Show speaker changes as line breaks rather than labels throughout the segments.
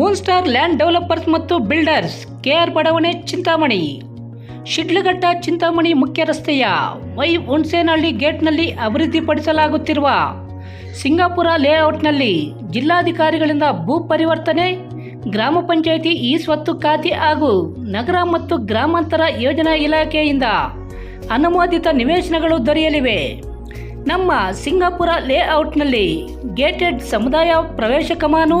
Moon star land developers ಮತ್ತು builders K R ಬಡಾವಣೆ, ಚಿಂತಾಮಣಿ. ಶಿಡ್ಲಘಟ್ಟ, ಚಿಂತಾಮಣಿ ಮುಖ್ಯ ರಸ್ತೆಯ ವೈ ಹುಣ್ಸೇನಹಳ್ಳಿ ಗೇಟ್ನಲ್ಲಿ ಅಭಿವೃದ್ಧಿಪಡಿಸಲಾಗುತ್ತಿರುವ ಸಿಂಗಾಪುರ ಲೇಔಟ್ನಲ್ಲಿ ಜಿಲ್ಲಾಧಿಕಾರಿಗಳಿಂದ ಭೂ ಪರಿವರ್ತನೆ, ಗ್ರಾಮ ಪಂಚಾಯಿತಿ ಈ ಸ್ವತ್ತು ಖಾತೆ ಹಾಗೂ ನಗರ ಮತ್ತು ಗ್ರಾಮಾಂತರ ಯೋಜನಾ ಇಲಾಖೆಯಿಂದ ಅನುಮೋದಿತ ನಿವೇಶನಗಳು ದೊರೆಯಲಿವೆ. ನಮ್ಮ ಸಿಂಗಾಪುರ ಲೇಔಟ್ನಲ್ಲಿ ಗೇಟೆಡ್ ಸಮುದಾಯ ಪ್ರವೇಶ ಕಮಾನು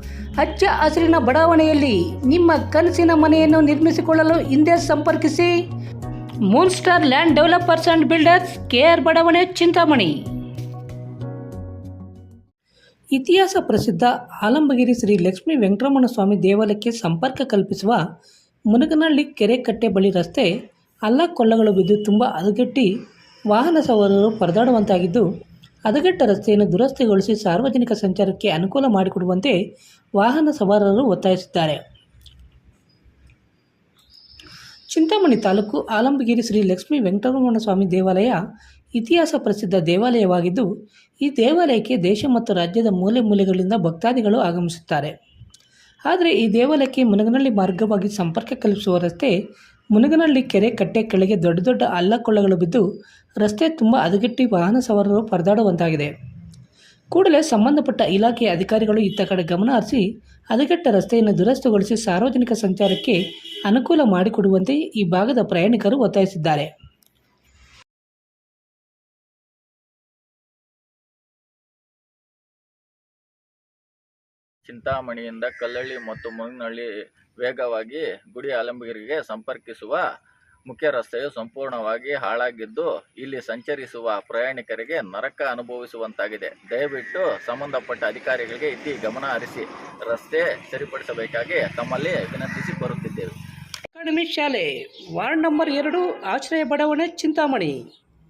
ಹಚ್ಚ ಹಸಿರಿನ ಬಡಾವಣೆಯಲ್ಲಿ ನಿಮ್ಮ ಕನಸಿನ ಮನೆಯನ್ನು ನಿರ್ಮಿಸಿಕೊಳ್ಳಲು ಹಿಂದೆ ಸಂಪರ್ಕಿಸಿ. Moon star land developers and builders KR ಬಡಾವಣೆ, ಚಿಂತಾಮಣಿ. ಇತಿಹಾಸ ಪ್ರಸಿದ್ಧ ಆಲಂಬಗಿರಿ ಶ್ರೀ ಲಕ್ಷ್ಮೀ ವೆಂಕಟರಮಣ ಸ್ವಾಮಿ ದೇವಾಲಯಕ್ಕೆ ಸಂಪರ್ಕ ಕಲ್ಪಿಸುವ ಮುನಗನಹಳ್ಳಿ ಕೆರೆ ಕಟ್ಟೆ ಬಳಿ ರಸ್ತೆ, ಅಲ್ಲ ಕೊಲ್ಲಗಳು ಬಿದ್ದು ತುಂಬ ಹದಗೆಟ್ಟಿ ವಾಹನ ಸವಾರರು ಪರದಾಡುವಂತಾಗಿದ್ದು ಹದಗೆಟ್ಟ ರಸ್ತೆಯನ್ನು ದುರಸ್ತಿಗೊಳಿಸಿ ಸಾರ್ವಜನಿಕ ಸಂಚಾರಕ್ಕೆ ಅನುಕೂಲ ಮಾಡಿಕೊಡುವಂತೆ ವಾಹನ ಸವಾರರು ಒತ್ತಾಯಿಸಿದ್ದಾರೆ. ಚಿಂತಾಮಣಿ ತಾಲೂಕು ಆಲಂಬಗಿರಿ ಶ್ರೀ ಲಕ್ಷ್ಮೀ ವೆಂಕಟರಮಣ ಸ್ವಾಮಿ ದೇವಾಲಯ ಇತಿಹಾಸ ಪ್ರಸಿದ್ಧ ದೇವಾಲಯವಾಗಿದ್ದು, ಈ ದೇವಾಲಯಕ್ಕೆ ದೇಶ ಮತ್ತು ರಾಜ್ಯದ ಮೂಲೆ ಮೂಲೆಗಳಿಂದ ಭಕ್ತಾದಿಗಳು ಆಗಮಿಸುತ್ತಾರೆ. ಆದರೆ ಈ ದೇವಾಲಯಕ್ಕೆ ಮುನಗನಹಳ್ಳಿ ಮಾರ್ಗವಾಗಿ ಸಂಪರ್ಕ ಕಲ್ಪಿಸುವ ರಸ್ತೆ ಮುನಗನಹಳ್ಳಿ ಕೆರೆ ಕಟ್ಟೆ ಕೆಳಗೆ ದೊಡ್ಡ ದೊಡ್ಡ ಅಲ್ಲಕೊಳ್ಳಗಳು ಬಿದ್ದು ರಸ್ತೆ ತುಂಬ ಹದಗೆಟ್ಟಿ ವಾಹನ ಸವಾರರು ಪರದಾಡುವಂತಾಗಿದೆ. ಕೂಡಲೇ ಸಂಬಂಧಪಟ್ಟ ಇಲಾಖೆಯ ಅಧಿಕಾರಿಗಳು ಇತ್ತ ಕಡೆ ಗಮನ ಹರಿಸಿ ಹದಗೆಟ್ಟ ರಸ್ತೆಯನ್ನು ದುರಸ್ತಿಗೊಳಿಸಿ ಸಾರ್ವಜನಿಕ ಸಂಚಾರಕ್ಕೆ ಅನುಕೂಲ ಮಾಡಿಕೊಡುವಂತೆ ಈ ಭಾಗದ ಪ್ರಯಾಣಿಕರು ಒತ್ತಾಯಿಸಿದ್ದಾರೆ.
ಚಿಂತಾಮಣಿಯಿಂದ ಕಲ್ಲಳ್ಳಿ ಮತ್ತು ಮುನಗನಹಳ್ಳಿ ವೇಗವಾಗಿ ಗುಡಿ ಆಲಂಬಗಿರಿಗೆ ಸಂಪರ್ಕಿಸುವ ಮುಖ್ಯ ರಸ್ತೆಯು ಸಂಪೂರ್ಣವಾಗಿ ಹಾಳಾಗಿದ್ದು, ಇಲ್ಲಿ ಸಂಚರಿಸುವ ಪ್ರಯಾಣಿಕರಿಗೆ ನರಕ ಅನುಭವಿಸುವಂತಾಗಿದೆ. ದಯವಿಟ್ಟು ಸಂಬಂಧಪಟ್ಟ ಅಧಿಕಾರಿಗಳಿಗೆ ಇಲ್ಲಿ ಗಮನ ಹರಿಸಿ ರಸ್ತೆ ಸರಿಪಡಿಸಬೇಕಾಗಿ ತಮ್ಮಲ್ಲಿ ವಿನಂತಿಸಿ ಬರುತ್ತಿದ್ದೇವೆ
ಅಕಾಡೆಮಿ ಶಾಲೆ ವಾರ್ಡ್ ನಂಬರ್ ಎರಡು, ಆಶ್ರಯ ಬಡಾವಣೆ, ಚಿಂತಾಮಣಿ.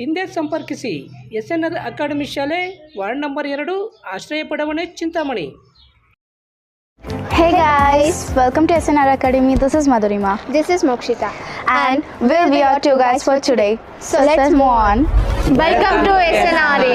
ಹಿಂದೆ ಸಂಪರ್ಕಿಸಿ ಎಸ್ ಎನ್ ಆರ್ ಅಕಾಡೆಮಿ ಶಾಲೆ ವಾರ್ಡ್ ನಂಬರ್ ಎರಡು ಆಶ್ರಯ ಬಡಾವಣೆ Chintamani
Hey guys, welcome to SNR Academy. This is Madhurima.
This is Mokshita.
And we'll be your two guys for today. So let's move on.
Welcome to SNRA.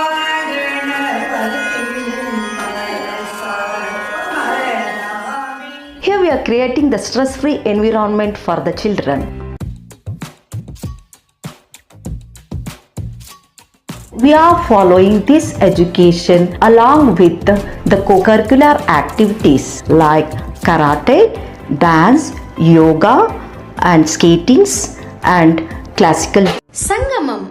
are creating the stress-free environment for the children. We are following this education along with the co-curricular activities like karate, dance, yoga and skatings and classical.
Sangamam